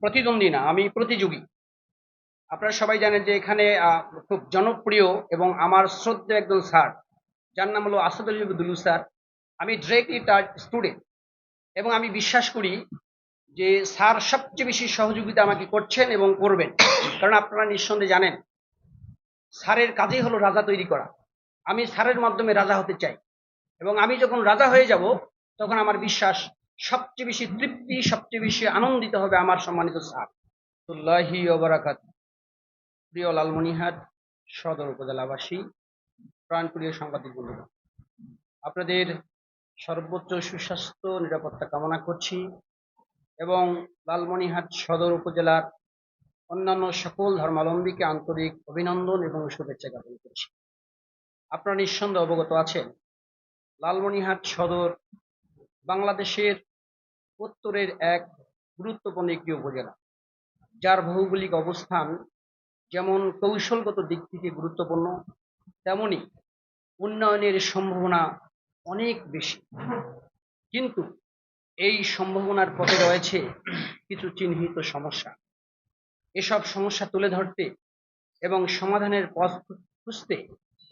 প্রতিদ্বন্দ্বী না, আমি প্রতিযোগী। আপনারা সবাই জানেন যে এখানে খুব জনপ্রিয় এবং আমার শ্রদ্ধেয় একজন স্যার, যার নাম হলো আসাদুল দুলু স্যার। আমি ডিরেক্টলি তার স্টুডেন্ট এবং আমি বিশ্বাস করি যে স্যার সবচেয়ে বেশি সহযোগিতা আমাকে করছেন এবং করবেন। কারণ আপনারা নিঃসন্দেহে জানেন, স্যারের কাজেই হলো রাজা তৈরি করা। আমি স্যারের মাধ্যমে রাজা হতে চাই এবং আমি যখন রাজা হয়ে যাব, তখন আমার বিশ্বাস সবচেয়ে বেশি তৃপ্তি, সবচেয়ে বেশি আনন্দিত হবে আমার সম্মানিত স্যার। প্রিয় লালমনিহাট সদর উপজেলাবাসী, প্রাণপ্রিয় সাংবাদিক বন্ধুরা আপনাদের সর্বোচ্চ সুস্বাস্থ্য, নিরাপত্তা কামনা করছি এবং লালমনিহাট সদর উপজেলার অন্যান্য সকল ধর্মাবলম্বীকে আন্তরিক অভিনন্দন এবং শুভেচ্ছা জ্ঞাপন করছি। আপনারা নিঃসন্দেহে অবগত আছেন, লালমনিহাট সদর বাংলাদেশের উত্তরের এক গুরুত্বপূর্ণ একটি উপজেলা, যার ভৌগোলিক অবস্থান যেমন কৌশলগত দিক থেকে গুরুত্বপূর্ণ, তেমনি উন্নয়নের সম্ভাবনা অনেক বেশি। কিন্তু এই সম্ভাবনার পথে রয়েছে কিছু চিহ্নিত সমস্যা। এসব সমস্যা তুলে ধরতে এবং সমাধানের পথ খুঁজতে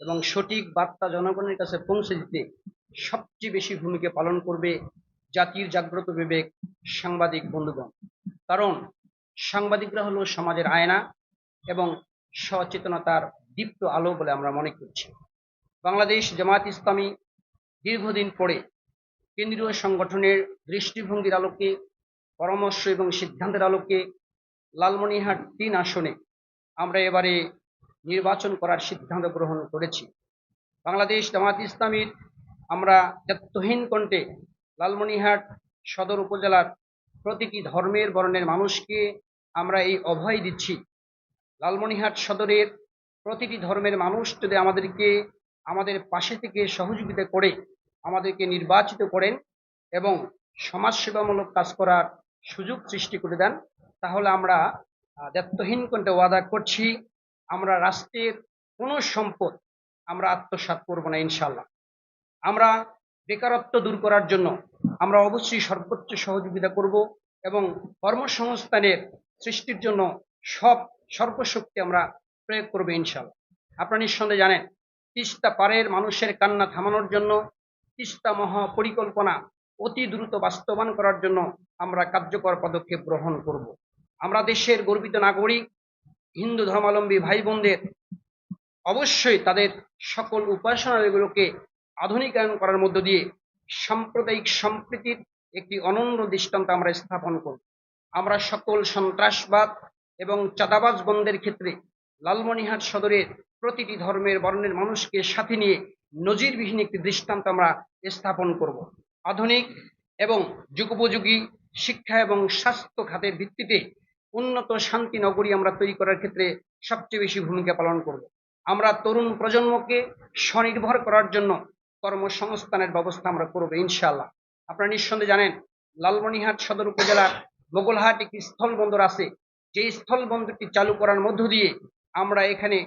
এবং সঠিক বার্তা জনগণের কাছে পৌঁছে দিতে সবচেয়ে বেশি ভূমিকা পালন করবে জাতির জাগ্রত বিবেক, সাংবাদিক বন্ধুগণ। কারণ সাংবাদিকরা হলো সমাজের আয়না এবং সচেতনতার দীপ্ত আলো বলে আমরা মনে করছি। বাংলাদেশ জামায়াত ইসলামী দীর্ঘদিন পরে কেন্দ্রীয় সংগঠনের দৃষ্টিভঙ্গির আলোকে, পরামর্শ এবং সিদ্ধান্তের আলোকে লালমনিরহাট তিন আসনে আমরা এবারে নির্বাচন করার সিদ্ধান্ত গ্রহণ করেছি। বাংলাদেশ জামাত ইসলামীর আমরা দায়িত্বহীন কণ্ঠে লালমনিরহাট সদর উপজেলার প্রতিটি ধর্মের বর্ণের মানুষকে আমরা এই অভয় দিচ্ছি। লালমনিরহাট সদরের প্রতিটি ধর্মের মানুষ যদি আমাদেরকে, আমাদের পাশে থেকে সহযোগিতা করে, আমাদেরকে নির্বাচিত করেন এবং সমাজসেবামূলক কাজ করার সুযোগ সৃষ্টি করে দেন, তাহলে আমরা দায়িত্বহীন কণ্ঠে ওয়াদা করছি, আমরা রাষ্ট্রের কোনো সম্পদ আমরা আত্মসাৎ করব না ইনশাল্লাহ আমরা বেকারত্ব দূর করার জন্য আমরা অবশ্যই সর্বোচ্চ সহযোগিতা করব এবং কর্মসংস্থানের সৃষ্টির জন্য সব সর্বশক্তি আমরা প্রয়োগ করব ইনশাল্লাহ আপনারা নিঃসন্দেহে জানেন, তিস্তা পারের মানুষের কান্না থামানোর জন্য, তিস্তা মহা পরিকল্পনা অতি দ্রুত বাস্তবায়ন করার জন্য আমরা কার্যকর পদক্ষেপ গ্রহণ করব। আমরা দেশের গর্বিত নাগরিক, হিন্দু ধর্মাবলম্বী ভাই বোনদের অবশ্যই তাদের সকল উপাসনালয়গুলোকে আধুনিকায়ন করার মধ্য দিয়ে সাম্প্রদায়িক সম্প্রীতির একটি অনন্য দৃষ্টান্ত আমরা স্থাপন করব। আমরা সকল সন্ত্রাসবাদ এবং চাঁদাবাজ বন্ধের ক্ষেত্রে লালমনিহাট সদরের প্রতিটি ধর্মের বর্ণের মানুষকে সাথে নিয়ে নজিরবিহীন একটি দৃষ্টান্ত আমরা স্থাপন করব। আধুনিক এবং যুগোপযোগী শিক্ষা এবং স্বাস্থ্য খাতের ভিত্তিতে উন্নত শান্তি নগরী আমরা তৈরি করার ক্ষেত্রে সবচেয়ে বেশি ভূমিকা পালন করব। আমরা তরুণ প্রজন্মকে স্বনির্ভর করার জন্য কর্মসংস্থানের ব্যবস্থা আমরা করব ইনশাল্লাহ আপনারা নিঃসন্দেহে জানেন, লালমনিহাট সদর উপজেলার মোগলহাট একটি স্থল বন্দর আছে। যে স্থল বন্দরটি চালু করার মধ্য দিয়ে আমরা এখানে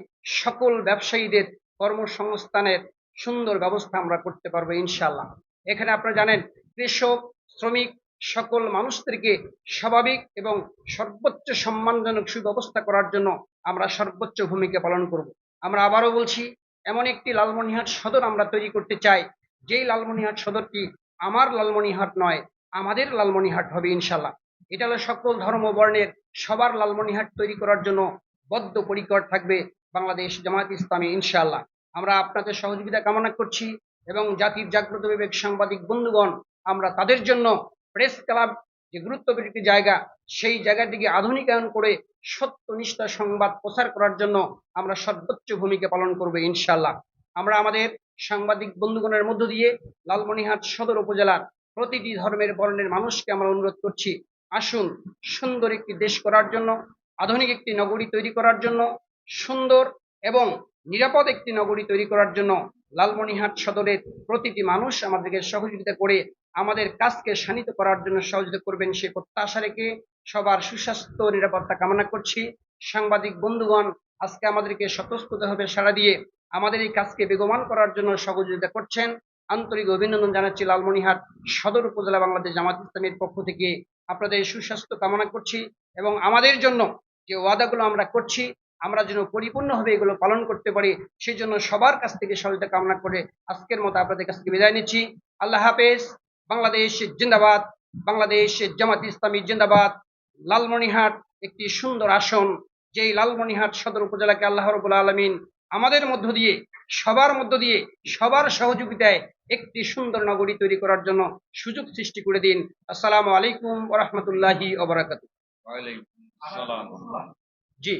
সকল ব্যবসায়ীদের কর্মসংস্থানের সুন্দর ব্যবস্থা আমরা করতে পারব ইনশাল্লাহ এখানে আপনারা জানেন, কৃষক, শ্রমিক সকল মানুষদেরকে স্বাভাবিক এবং সর্বোচ্চ সম্মানজনক সুব্যবস্থা করার জন্য আমরা সর্বোচ্চ ভূমিকা পালন করব। আমরা আবারও বলছি এমন একটি লালমনিহাট সদর আমরা তৈরি করতে চাই। যেই লালমনিহাট সদরটি আমার লালমনিহাট নয়, আমাদের লালমনিহাট হবে ইনশাল্লাহ এটা হলো সকল ধর্ম বর্ণের সবার লালমনিহাট তৈরি করার জন্য বদ্ধ পরিকর থাকবে বাংলাদেশ জামায়াত ইসলামী ইনশাল্লাহ আমরা আপনাদের সহযোগিতা কামনা করছি এবং জাতির জাগ্রত বিবেক সাংবাদিক বন্ধুগণ, আমরা তাদের জন্য প্রেস ক্লাব যে গুরুত্বপূর্ণ একটি জায়গা, সেই জায়গাটিকে আধুনিকায়ন করে সত্যনিষ্ঠা সংবাদ প্রচার করার জন্য আমরা সর্বোচ্চ ভূমিকা পালন করব ইনশাল্লাহ আমরা আমাদের সাংবাদিক বন্ধুগণের মধ্য দিয়ে লালমনিহাট সদর উপজেলার প্রতিটি ধর্মের বর্ণের মানুষকে আমরা অনুরোধ করছি, আসুন সুন্দর একটি দেশ করার জন্য, আধুনিক একটি নগরী তৈরি করার জন্য, সুন্দর এবং নিরাপদ একটি নগরী তৈরি করার জন্য লালমনিহাট সদরের প্রতিটি মানুষ আমাদেরকে সহযোগিতা করে আমাদের কাজকে শানিত করার জন্য সহযোগিতা করবেন সে প্রত্যাশা রেখে সবার সুস্বাস্থ্য নিরাপত্তা কামনা করছি। সাংবাদিক বন্ধুগণ, আজকে আমাদেরকে স্বতঃস্ফূর্তভাবে সাড়া দিয়ে আমাদের এই কাজকে বেগমান করার জন্য সহযোগিতা করছেন। আন্তরিক অভিনন্দন জানাচ্ছি লালমনিহাট সদর উপজেলা বাংলাদেশ জামাত ইসলামের পক্ষ থেকে। আপনাদের সুস্বাস্থ্য কামনা করছি এবং আমাদের জন্য যে ওয়াদাগুলো আমরা করছি, আমরা যেন পরিপূর্ণভাবে এগুলো পালন করতে পারি, সেই জন্য সবার কাছ থেকে সহযোগিতা কামনা করে আজকের মতো আপনাদের কাছ থেকে বিদায় নিচ্ছি। আল্লাহ হাফেজ। বাংলাদেশ জিন্দাবাদ বাংলাদেশ জামাত ইসলামী জিন্দাবাদ। লালমনিহাট একটি সুন্দর আসন যেই লালমনিহাট সদর উপজেলাকে আল্লাহ রবুল আলমিন আমাদের মধ্য দিয়ে সবার মধ্য দিয়ে সবার সহযোগিতায় একটি সুন্দর নগরী তৈরি করার জন্য সুযোগ সৃষ্টি করে দিন। আসসালামু আলাইকুম ওরহমতুল্লাহি ওবরাকাত জি।